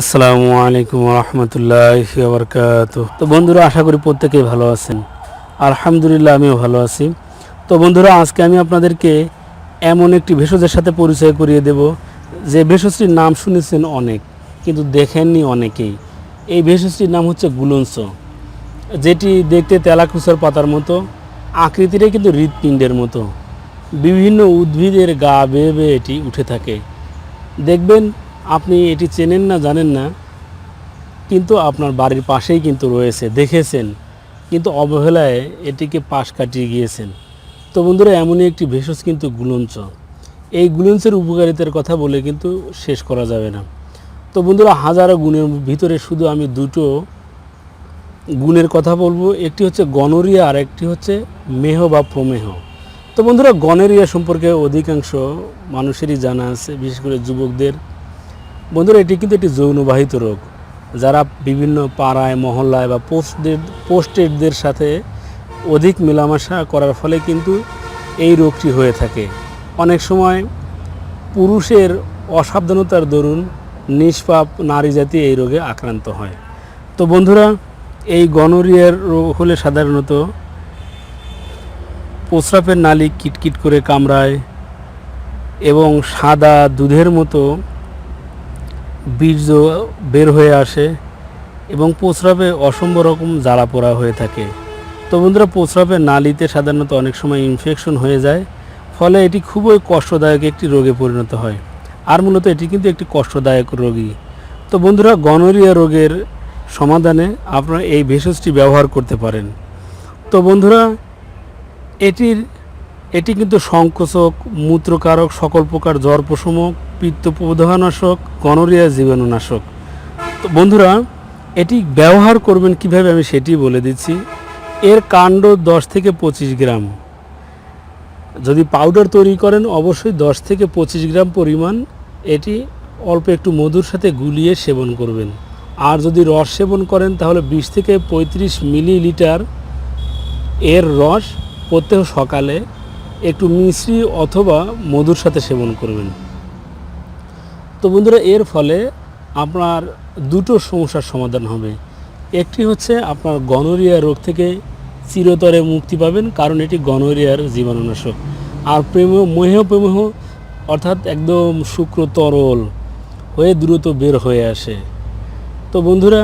আসসালামু আলাইকুম রহমতুল্লাহ বরকাত তো বন্ধুরা, আশা করি প্রত্যেকেই ভালো আছেন। আলহামদুলিল্লাহ, আমিও ভালো আছি। তো বন্ধুরা, আজকে আমি আপনাদেরকে এমন একটি ভেষজের সাথে পরিচয় করিয়ে দেব। যে ভেষজটির নাম শুনেছেন অনেক, কিন্তু দেখেননি অনেকেই। এই ভেষজটির নাম হচ্ছে গুলঞ্চ যেটি দেখতে তেলাকুচার পাতার মতো আকৃতিরে কিন্তু হৃৎপিণ্ডের মতো। বিভিন্ন উদ্ভিদের গা বেয়ে বেয়ে এটি উঠে থাকে। দেখবেন আপনি এটি চেনেন না, জানেন না, কিন্তু আপনার বাড়ির পাশেই কিন্তু রয়েছে, দেখেছেন। কিন্তু অবহেলায় এটিকে পাশ কাটিয়ে গিয়েছেন। তো বন্ধুরা, এমনই একটি ভেষজ কিন্তু গুলঞ্চ। এই গুলঞ্চের উপকারিতার কথা বলে কিন্তু শেষ করা যাবে না। তো বন্ধুরা, হাজারো গুণের ভিতরে শুধু আমি দুটো গুণের কথা বলব। একটি হচ্ছে গনোরিয়া আর একটি হচ্ছে মেহ বা প্রমেহ। তো বন্ধুরা, গনোরিয়া সম্পর্কে অধিকাংশ মানুষেরই জানা আছে, বিশেষ করে যুবকদের। বন্ধুরা, এটি কিন্তু একটি যৌনবাহিত রোগ। যারা বিভিন্ন পাড়ায়, মহল্লায় বা পোস্টদের পোস্টেডদের সাথে অধিক মেলামেশা করার ফলে কিন্তু এই রোগটি হয়ে থাকে। অনেক সময় পুরুষের অসাবধানতার দরুন নিষ্পাপ নারী জাতি এই রোগে আক্রান্ত হয়। তো বন্ধুরা, এই গনোরিয়ার রোগ হলে সাধারণত প্রস্রাবের নালী কিটকিট করে কামড়ায় এবং সাদা দুধের মতো বীর্য বের হয়ে আসে এবং প্রস্রাবে অসম্ভব রকম জ্বালা পোড়া হয়ে থাকে। তো বন্ধুরা প্রস্রাবের নালিতে সাধারণত অনেক সময় ইনফেকশন হয়ে যায়, ফলে এটি খুবই কষ্টদায়ক একটি রোগে পরিণত হয়। আর মূলত এটি কিন্তু একটি কষ্টদায়ক রোগী। তো বন্ধুরা, গনোরিয়া রোগের সমাধানে আপনারা এই ভেষজটি ব্যবহার করতে পারেন। তো বন্ধুরা, এটির, এটি কিন্তু সংকোচক, মূত্রকারক, সকল প্রকার জ্বর প্রশমক পিত্ত প্রদাহনাশক গনোরিয়া জীবাণুনাশক। তো বন্ধুরা, এটি ব্যবহার করবেন কীভাবে আমি সেটি বলে দিচ্ছি। এর কাণ্ড দশ থেকে পঁচিশ গ্রাম। যদি পাউডার তৈরি করেন, অবশ্যই দশ থেকে পঁচিশ গ্রাম পরিমাণ এটি অল্প একটু মধুর সাথে গুলিয়ে সেবন করবেন। আর যদি রস সেবন করেন, তাহলে বিশ থেকে পঁয়ত্রিশ মিলিলিটার এর রস প্রত্যেক সকালে একটু মিশ্রি অথবা মধুর সাথে সেবন করবেন। তো বন্ধুরা, এর ফলে আপনার দুটো সমস্যার সমাধান হবে। একটি হচ্ছে আপনার গনোরিয়া রোগ থেকে চিরতরে মুক্তি পাবেন, কারণ এটি গনোরিয়ার জীবাণুনাশক। আর প্রেম মহেহ প্রেমহ অর্থাৎ একদম শুক্র তরল হয়ে দ্রুত বের হয়ে আসে। তো বন্ধুরা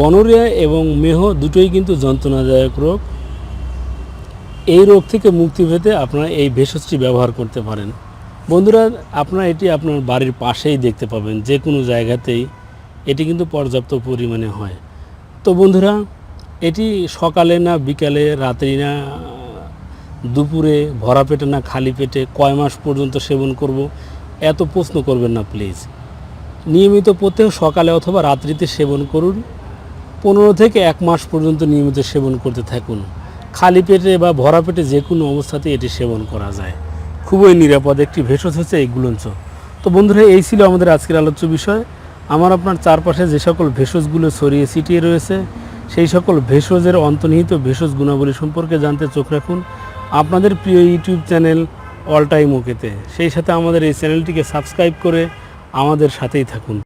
গনোরিয়া এবং মেহ দুটোই কিন্তু যন্ত্রণাদায়ক রোগ। এই রোগ থেকে মুক্তি পেতে আপনারা এই ভেষজটি ব্যবহার করতে পারেন। বন্ধুরা, আপনারা এটি আপনার বাড়ির পাশেই দেখতে পাবেন, যে কোনো জায়গাতেই এটি কিন্তু পর্যাপ্ত পরিমাণে হয়। তো বন্ধুরা, এটি সকালে না বিকালে রাত্রি না, দুপুরে ভরা পেটে না খালি পেটে কয় মাস পর্যন্ত সেবন করব, এত প্রশ্ন করবেন না, প্লিজ। নিয়মিত প্রত্যেক সকালে অথবা রাত্রিতে সেবন করুন, পনেরো থেকে এক মাস পর্যন্ত নিয়মিত সেবন করতে থাকুন। খালি পেটে বা ভরা পেটে যে কোনো অবস্থাতে এটি সেবন করা যায়। খুবই নিরাপদ একটি ভেষজ হচ্ছে এই গুলঞ্চ। তো বন্ধুরা, এই ছিল আমাদের আজকের আলোচ্য বিষয়। আমার আপনার চারপাশে যে সকল ভেষজগুলো ছড়িয়ে ছিটিয়ে রয়েছে, সেই সকল ভেষজের অন্তর্নিহিত ভেষজ গুণাবলী সম্পর্কে জানতে চোখ রাখুন আপনাদের প্রিয় ইউটিউব চ্যানেল অল টাইম ওকেতে। সেই সাথে আমাদের এই চ্যানেলটিকে সাবস্ক্রাইব করে আমাদের সাথেই থাকুন।